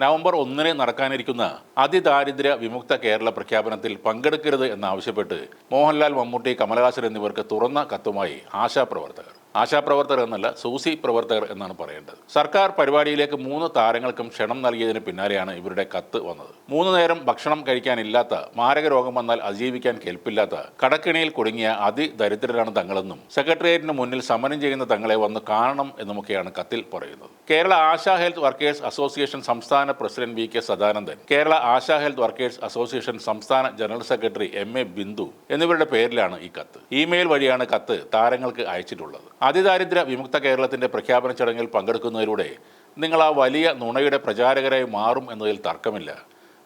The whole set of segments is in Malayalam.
നവംബർ ഒന്നിന് നടക്കാനിരിക്കുന്ന അതിദാരിദ്ര്യ വിമുക്ത കേരള പ്രഖ്യാപനത്തിൽ പങ്കെടുക്കരുത് എന്നാവശ്യപ്പെട്ട് മോഹൻലാൽ മമ്മൂട്ടി കമലഹാസൻ എന്നിവർക്ക് തുറന്ന കത്തുമായി ആശാപ്രവർത്തകർ. ആശാപ്രവർത്തകർ എന്നല്ല സൂസി പ്രവർത്തകർ എന്നാണ് പറയേണ്ടത്. സർക്കാർ പരിപാടിയിലേക്ക് മൂന്ന് താരങ്ങൾക്കും ക്ഷണം നൽകിയതിന് പിന്നാലെയാണ് ഇവരുടെ കത്ത് വന്നത്. മൂന്ന് നേരം ഭക്ഷണം കഴിക്കാനില്ലാത്ത മാരക രോഗം വന്നാൽ അതിജീവിക്കാൻ കെൽപ്പില്ലാത്ത കടക്കിണിയിൽ കുടുങ്ങിയ അതിദരിദ്രരാണ് തങ്ങളെന്നും സെക്രട്ടേറിയറ്റിന് മുന്നിൽ സമരം ചെയ്യുന്ന തങ്ങളെ വന്ന് കാണണം എന്നുമൊക്കെയാണ് കത്തിൽ പറയുന്നത്. Kerala Asha health workers association സംസ്ഥാന president V K Sadanandan Kerala Asha health workers association സംസ്ഥാന general secretary M A Bindu എന്നിവരുടെ പേരിലാണ് ഈ കത്ത്. ഇമെയിൽ വഴിയാണ് കത്ത് താരങ്ങൾക്ക് അയച്ചിട്ടുള്ളത്. അതിദാരിദ്ര്യ വിമുക്ത കേരളത്തിന്റെ പ്രഖ്യാപന ചടങ്ങിൽ പങ്കെടുക്കുന്നതിലൂടെ നിങ്ങൾ ആ വലിയ നുണയുടെ പ്രചാരകരായി മാറും എന്നതിൽ തർക്കമില്ല.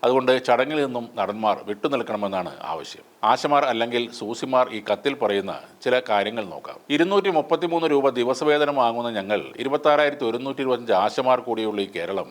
അതുകൊണ്ട് ചടങ്ങിൽ നിന്നും നടന്മാർ വിട്ടുനിൽക്കണമെന്നാണ് ആവശ്യം. ആശമാർ അല്ലെങ്കിൽ സൂസിമാർ ഈ കത്തിൽ പറയുന്ന ചില കാര്യങ്ങൾ നോക്കാം. ഇരുന്നൂറ്റി മുപ്പത്തിമൂന്ന് രൂപ ദിവസവേതനം വാങ്ങുന്ന ഞങ്ങൾ ഇരുപത്താറായിരത്തി ഒരുന്നൂറ്റി ഇരുപത്തഞ്ച് ആശമാർ കൂടിയുള്ള ഈ കേരളം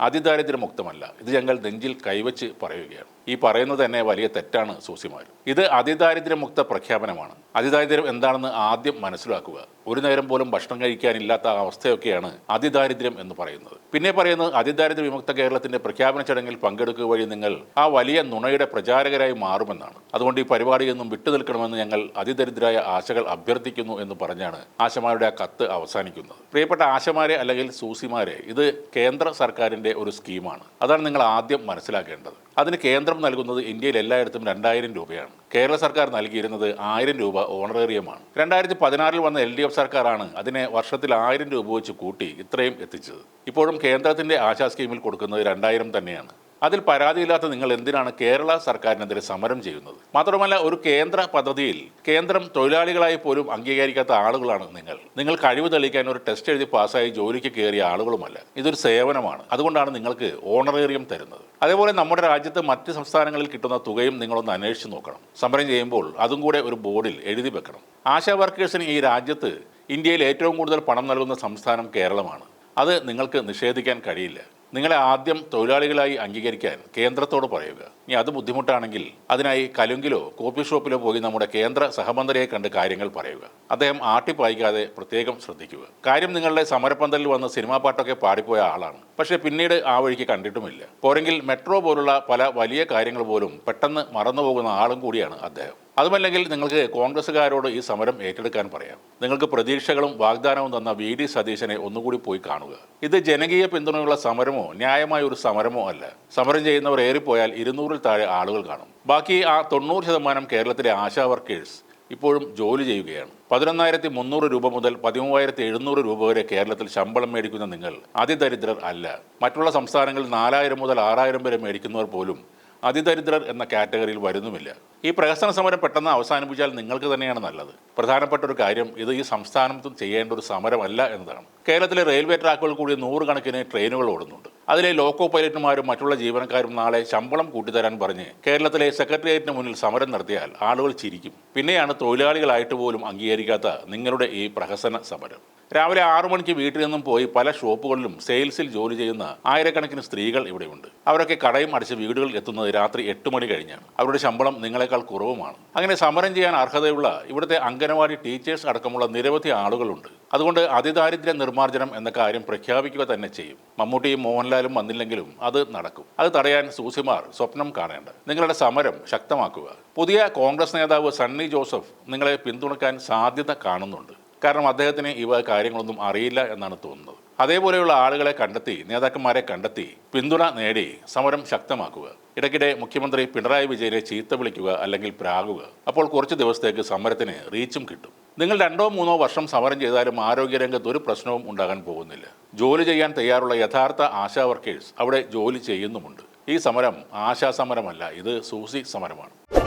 അതിദാരിദ്ര്യമുക്തമല്ല ഇത് ഞങ്ങൾ നെഞ്ചിൽ കൈവച്ച് പറയുകയാണ്. ഈ പറയുന്നത് തന്നെ വലിയ തെറ്റാണ് സൂസിമാർ. ഇത് അതിദാരിദ്ര്യമുക്ത പ്രഖ്യാപനമാണ്. അതിദാരിദ്ര്യം എന്താണെന്ന് ആദ്യം മനസ്സിലാക്കുക. ഒരു നേരം പോലും ഭക്ഷണം കഴിക്കാനില്ലാത്ത അവസ്ഥയൊക്കെയാണ് അതിദാരിദ്ര്യം എന്ന് പറയുന്നത്. പിന്നെ പറയുന്നത് അതിദാരിദ്ര്യ വിമുക്ത കേരളത്തിന്റെ പ്രഖ്യാപന ചടങ്ങിൽ പങ്കെടുക്കുക വഴി നിങ്ങൾ ആ വലിയ നുണയുടെ പ്രചാരകരായി മാറുമെന്നാണ്. അതുകൊണ്ട് ഈ പരിപാടിയിൽ നിന്നും വിട്ടുനിൽക്കണമെന്ന് ഞങ്ങൾ അതിദരിദ്രായ ആശകൾ അഭ്യർത്ഥിക്കുന്നു എന്ന് പറഞ്ഞാണ് ആശമാരുടെ ആ കത്ത് അവസാനിക്കുന്നത്. പ്രിയപ്പെട്ട ആശമാരെ അല്ലെങ്കിൽ സൂസിമാരെ ഇത് കേന്ദ്ര സർക്കാരിന്റെ ഒരു സ്കീമാണ്. അതാണ് നിങ്ങൾ ആദ്യം മനസ്സിലാക്കേണ്ടത്. അതിന് കേന്ദ്രം നൽകുന്നത് ഇന്ത്യയിൽ എല്ലായിടത്തും രണ്ടായിരം രൂപയാണ്. കേരള സർക്കാർ നൽകിയിരുന്നത് ആയിരം രൂപ ഓണറേറിയമാണ്. രണ്ടായിരത്തി പതിനാറിൽ വന്ന എൽ ഡി എഫ് സർക്കാരാണ് അതിനെ വർഷത്തിൽ ആയിരം രൂപ വെച്ച് കൂട്ടി ഇത്രയും എത്തിച്ചത്. ഇപ്പോഴും കേന്ദ്രത്തിന്റെ ആശാ സ്കീമിൽ കൊടുക്കുന്നത് രണ്ടായിരം തന്നെയാണ്. അതിൽ പരാതിയില്ലാത്ത നിങ്ങൾ എന്തിനാണ് കേരള സർക്കാരിനെതിരെ സമരം ചെയ്യുന്നത്? മാത്രമല്ല ഒരു കേന്ദ്ര പദ്ധതിയിൽ കേന്ദ്രം തൊഴിലാളികളായി പോലും അംഗീകരിക്കാത്ത ആളുകളാണ് നിങ്ങൾ. നിങ്ങൾ കഴിവ് തെളിയിക്കാൻ ഒരു ടെസ്റ്റ് എഴുതി പാസ്സായി ജോലിക്ക് കയറിയ ആളുകളുമല്ല. ഇതൊരു സേവനമാണ്. അതുകൊണ്ടാണ് നിങ്ങൾക്ക് ഓണറേറിയം തരുന്നത്. അതേപോലെ നമ്മുടെ രാജ്യത്ത് മറ്റ് സംസ്ഥാനങ്ങളിൽ കിട്ടുന്ന തുകയും നിങ്ങളൊന്ന് അന്വേഷിച്ച് നോക്കണം. സമരം ചെയ്യുമ്പോൾ അതും കൂടെ ഒരു ബോർഡിൽ എഴുതി വെക്കണം. ആശാ വർക്കേഴ്സിന് ഈ രാജ്യത്ത് ഇന്ത്യയിൽ ഏറ്റവും കൂടുതൽ പണം നൽകുന്ന സംസ്ഥാനം കേരളമാണ്. അത് നിങ്ങൾക്ക് നിഷേധിക്കാൻ കഴിയില്ല. നിങ്ങളെ ആദ്യം തൊഴിലാളികളായി അംഗീകരിക്കാൻ കേന്ദ്രത്തോട് പറയുക. ഇനി അത് ബുദ്ധിമുട്ടാണെങ്കിൽ അതിനായി കലുങ്കിലോ കോപ്പി ഷോപ്പിലോ പോയി നമ്മുടെ കേന്ദ്ര സഹമന്ത്രിയെ കണ്ട് കാര്യങ്ങൾ പറയുക. അദ്ദേഹം ആട്ടിപ്പായിക്കാതെ പ്രത്യേകം ശ്രദ്ധിക്കുക. കാര്യം നിങ്ങളുടെ സമരപ്പന്തലിൽ വന്ന് സിനിമാ പാട്ടൊക്കെ പാടിപ്പോയ ആളാണ്. പക്ഷേ പിന്നീട് ആ വഴിക്ക് കണ്ടിട്ടുമില്ല. പോരെങ്കിൽ മെട്രോ പോലുള്ള പല വലിയ കാര്യങ്ങൾ പോലും പെട്ടെന്ന് മറന്നുപോകുന്ന ആളും കൂടിയാണ് അദ്ദേഹം. അതുമല്ലെങ്കിൽ നിങ്ങൾക്ക് കോൺഗ്രസ്സുകാരോട് ഈ സമരം ഏറ്റെടുക്കാൻ പറയാം. നിങ്ങൾക്ക് പ്രതീക്ഷകളും വാഗ്ദാനവും തന്ന വി ഡി സതീശനെ ഒന്നുകൂടി പോയി കാണുക. ഇത് ജനകീയ പിന്തുണയുള്ള സമരമോ ന്യായമായ ഒരു സമരമോ അല്ല. സമരം ചെയ്യുന്നവർ ഏറിപ്പോയാൽ ഇരുന്നൂറിൽ താഴെ ആളുകൾ കാണും. ബാക്കി ആ തൊണ്ണൂറ് ശതമാനം കേരളത്തിലെ ആശാ വർക്കേഴ്സ് ഇപ്പോഴും ജോലി ചെയ്യുകയാണ്. പതിനൊന്നായിരത്തി മുന്നൂറ് രൂപ മുതൽ പതിമൂവായിരത്തി എഴുന്നൂറ് രൂപ വരെ കേരളത്തിൽ ശമ്പളം മേടിക്കുന്ന നിങ്ങൾ അതിദരിദ്രർ അല്ല. മറ്റുള്ള സംസ്ഥാനങ്ങളിൽ നാലായിരം മുതൽ ആറായിരം വരെ മേടിക്കുന്നവർ പോലും അതിദരിദ്രർ എന്ന കാറ്റഗറിയിൽ വരുന്നുമില്ല. ഈ പ്രഹസന സമരം പെട്ടെന്ന് അവസാനിപ്പിച്ചാൽ നിങ്ങൾക്ക് തന്നെയാണ് നല്ലത്. പ്രധാനപ്പെട്ട ഒരു കാര്യം ഇത് ഈ സംസ്ഥാനത്തും ചെയ്യേണ്ട ഒരു സമരമല്ല എന്നതാണ്. കേരളത്തിലെ റെയിൽവേ ട്രാക്കുകൾ കൂടി നൂറുകണക്കിന് ട്രെയിനുകൾ ഓടുന്നുണ്ട്. അതിലെ ലോക്കോ പൈലറ്റുമാരും മറ്റുള്ള ജീവനക്കാരും നാളെ ശമ്പളം കൂട്ടിത്തരാൻ പറഞ്ഞ് കേരളത്തിലെ സെക്രട്ടേറിയറ്റിന് മുന്നിൽ സമരം നടത്തിയാൽ ആളുകൾ ചിരിക്കും. പിന്നെയാണ് തൊഴിലാളികളായിട്ട് പോലും അംഗീകരിക്കാത്ത നിങ്ങളുടെ ഈ പ്രഹസന സമരം. രാവിലെ ആറു മണിക്ക് വീട്ടിൽ നിന്നും പോയി പല ഷോപ്പുകളിലും സെയിൽസിൽ ജോലി ചെയ്യുന്ന ആയിരക്കണക്കിന് സ്ത്രീകൾ ഇവിടെയുണ്ട്. അവരൊക്കെ കടയും അടിച്ച് വീടുകളിൽ എത്തുന്നത് രാത്രി എട്ട് മണി കഴിഞ്ഞാണ്. അവരുടെ ശമ്പളം നിങ്ങളെക്കാൾ കുറവുമാണ്. അങ്ങനെ സമരം ചെയ്യാൻ അർഹതയുള്ള ഇവിടുത്തെ അംഗനവാടി ടീച്ചേഴ്സ് അടക്കമുള്ള നിരവധി ആളുകളുണ്ട്. അതുകൊണ്ട് അതിദാരിദ്ര്യ നിർമ്മാർജനം എന്ന കാര്യം പ്രഖ്യാപിക്കുക തന്നെ ചെയ്യും. മമ്മൂട്ടിയും മോഹൻലാലും വന്നില്ലെങ്കിലും അത് നടക്കും. അത് തടയാൻ സൂസിമാർ സ്വപ്നം കാണേണ്ട. നിങ്ങളുടെ സമരം ശക്തമാക്കുക. പുതിയ കോൺഗ്രസ് നേതാവ് സണ്ണി ജോസഫ് നിങ്ങളെ പിന്തുണക്കാൻ സാധ്യത കാണുന്നുണ്ട്. കാരണം അദ്ദേഹത്തിന് ഇവ കാര്യങ്ങളൊന്നും അറിയില്ല എന്നാണ് തോന്നുന്നത്. അതേപോലെയുള്ള ആളുകളെ കണ്ടെത്തി നേതാക്കന്മാരെ കണ്ടെത്തി പിന്തുണ നേടി സമരം ശക്തമാക്കുക. ഇടയ്ക്കിടെ മുഖ്യമന്ത്രി പിണറായി വിജയനെ ചീത്ത വിളിക്കുക അല്ലെങ്കിൽ പ്രാകുക. അപ്പോൾ കുറച്ച് ദിവസത്തേക്ക് സമരത്തിന് റീച്ചും കിട്ടും. നിങ്ങൾ രണ്ടോ മൂന്നോ വർഷം സമരം ചെയ്താലും ആരോഗ്യരംഗത്ത് ഒരു പ്രശ്നവും ഉണ്ടാകാൻ പോകുന്നില്ല. ജോലി ചെയ്യാൻ തയ്യാറുള്ള യഥാർത്ഥ ആശാ വർക്കേഴ്സ് അവിടെ ജോലി ചെയ്യുന്നുമുണ്ട്. ഈ സമരം ആശാ സമരമല്ല ഇത് സൂസി സമരമാണ്.